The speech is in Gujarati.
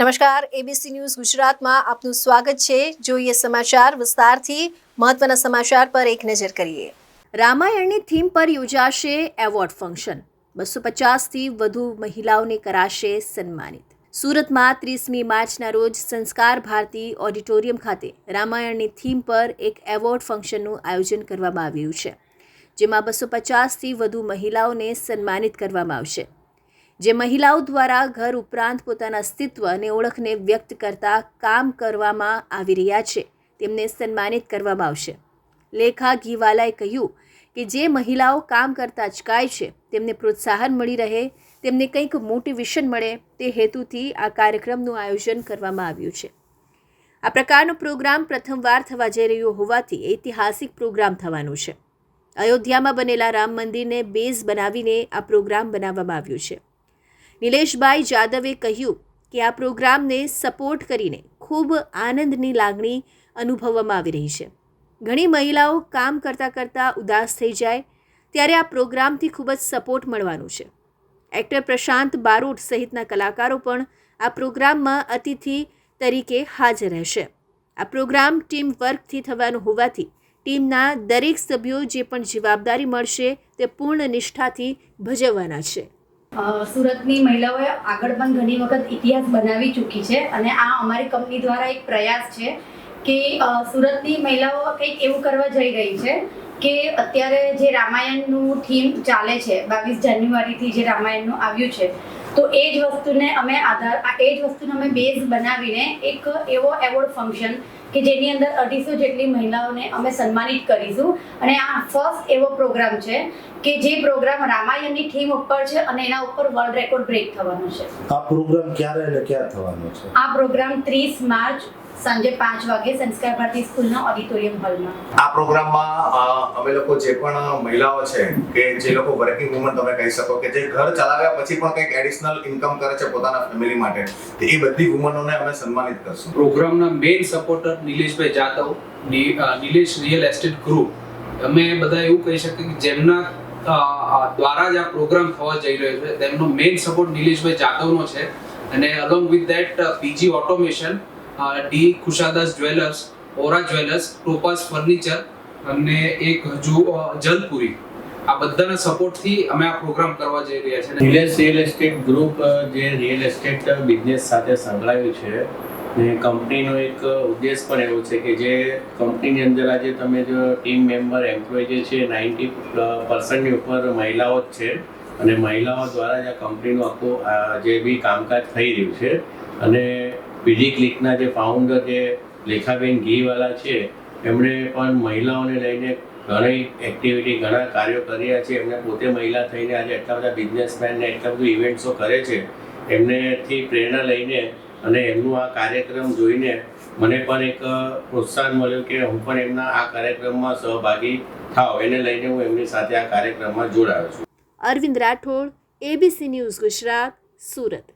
નમસ્કાર એબીસી ન્યૂઝ ગુજરાતમાં આપનું સ્વાગત છે. જોઈએ સમાચાર વિસ્તારથી. મહત્વના સમાચાર પર એક નજર કરીએ. રામાયણની થીમ પર યોજાશે એવોર્ડ ફંક્શન. બસો પચાસથી વધુ મહિલાઓને કરાશે સન્માનિત. સુરતમાં ત્રીસમી માર્ચના રોજ સંસ્કાર ભારતી ઓડિટોરિયમ ખાતે રામાયણની થીમ પર એક એવોર્ડ ફંક્શનનું આયોજન કરવામાં આવ્યું છે, જેમાં બસો પચાસથી વધુ મહિલાઓને સન્માનિત કરવામાં આવશે. જે મહિલાઓ દ્વારા ઘર ઉપરાંત પોતાના અસ્તિત્વ અને ઓળખને વ્યક્ત કરતા કામ કરવામાં આવી રહ્યા છે, તેમને સન્માનિત કરવામાં આવશે. લેખા ઘીવાલાએ કહ્યું કે જે મહિલાઓ કામ કરતા અચકાય છે, તેમને પ્રોત્સાહન મળી રહે, તેમને કંઈક મોટિવેશન મળે તે હેતુથી આ કાર્યક્રમનું આયોજન કરવામાં આવ્યું છે. આ પ્રકારનો પ્રોગ્રામ પ્રથમવાર થવા જઈ રહ્યો હોવાથી ઐતિહાસિક પ્રોગ્રામ થવાનો છે. અયોધ્યામાં બનેલા રામ મંદિરને બેઝ બનાવીને આ પ્રોગ્રામ બનાવવામાં આવ્યો છે. નિલેશભાઈ જાદવે કહ્યું કે આ પ્રોગ્રામને સપોર્ટ કરીને ખૂબ આનંદની લાગણી અનુભવવામાં આવી રહી છે. ઘણી મહિલાઓ કામ કરતાં કરતાં ઉદાસ થઈ જાય, ત્યારે આ પ્રોગ્રામથી ખૂબ જ સપોર્ટ મળવાનું છે. એક્ટર પ્રશાંત બારોટ સહિતના કલાકારો પણ આ પ્રોગ્રામમાં અતિથિ તરીકે હાજર રહેશે. આ પ્રોગ્રામ ટીમ વર્કથી થવાનો હોવાથી ટીમના દરેક સભ્યો જે પણ જવાબદારી મળશે તે પૂર્ણ નિષ્ઠાથી ભજવવાના છે. સુરતની મહિલાઓએ આગળ પણ ઘણી વખત ઇતિહાસ બનાવી ચૂકી છે અને આ અમારી કંપની દ્વારા એક પ્રયાસ છે કે સુરતની મહિલાઓ કંઈક એવું કરવા જઈ રહી છે કે અત્યારે જે રામાયણનું થીમ ચાલે છે, બાવીસ જાન્યુઆરીથી જે રામાયણનું આવ્યું છે તો એ જ વસ્તુને અમે આધાર આ એ જ વસ્તુને અમે બેઝ બનાવીને એક એવો એવોર્ડ ફંક્શન કે જેની અંદર અઢીસો જેટલી મહિલાઓને અમે સન્માનિત કરીશું. અને આ ફર્સ્ટ એવો પ્રોગ્રામ છે કે જે પ્રોગ્રામ રામાયણની થીમ ઉપર છે અને એના ઉપર વર્લ્ડ રેકોર્ડ બ્રેક થવાનો છે. આ પ્રોગ્રામ ક્યારે અને ક્યાં થવાનો છે? આ પ્રોગ્રામ ત્રીસ માર્ચ સાંજે પાંચ વાગે સંસ્કાર ભારતી સ્કૂલના ઓડિટોરિયમ હોલમાં આ પ્રોગ્રામમાં અમે લોકો જે પણ મહિલાઓ છે કે જે લોકો વર્કિંગ વુમન તમે કહી શકો કે જે ઘર ચલાવ્યા પછી પણ કંઈક એડિશનલ ઇન્કમ કરે છે પોતાના ફેમિલી માટે એ બધી વુમનોને અમે સન્માનિત કરશું. પ્રોગ્રામના main supporter Nileshbhai Jadav Nilesh real estate group અમે બધા એવું કહી શકીએ કે જેમના દ્વારા જ આ પ્રોગ્રામ થવા જઈ રહ્યો છે તેમનો મેઇન સપોર્ટ નિલેશભાઈ જાદવનો છે. અને along with that PG automation D Khushadas jewellers, Aura jewellers, Topaz furniture અને એક હજુ જલપુરી. આ બધાના સપોર્ટથી અમે આ પ્રોગ્રામ કરવા જઈ રહ્યા છીએ. રિલાયન્સ રિયલ એસ્ટેટ ગ્રુપ જે રિયલ એસ્ટેટ બિઝનેસ સાથે સંકળાયું છે, ને કંપનીનો એક ઉદ્દેશ પણ એવો છે કે જે કંપનીની અંદર આજે તમે જો ટીમ મેમ્બર, એમ્પ્લોય જે છે, નાઇન્ટી પર્સન્ટની ઉપર મહિલાઓ જ છે. અને મહિલાઓ દ્વારા જ આ કંપનીનું આખું જે બી કામકાજ થઈ રહ્યું છે. અને પીજી ક્લિકના જે ફાઉન્ડર જે લેખાબેન ઘીવાલા છે, એમણે પણ મહિલાઓને લઈને ઘણી એક્ટિવિટી ઘણા કાર્યો કર્યા છે. એમને પોતે મહિલા થઈને આજે એટલા બધા બિઝનેસમેન ને એટલા બધું ઇવેન્ટ્સો કરે છે. એમનેથી પ્રેરણા લઈને અને એમનું આ કાર્યક્રમ જોઈને મને પણ એક પ્રોત્સાહન મળ્યું કે હું પણ એમના આ કાર્યક્રમમાં સહભાગી થાવ. એને લઈને હું એમની સાથે આ કાર્યક્રમમાં જોડાયો છું. Arvind Rathod ABC news Gujarat, Surat.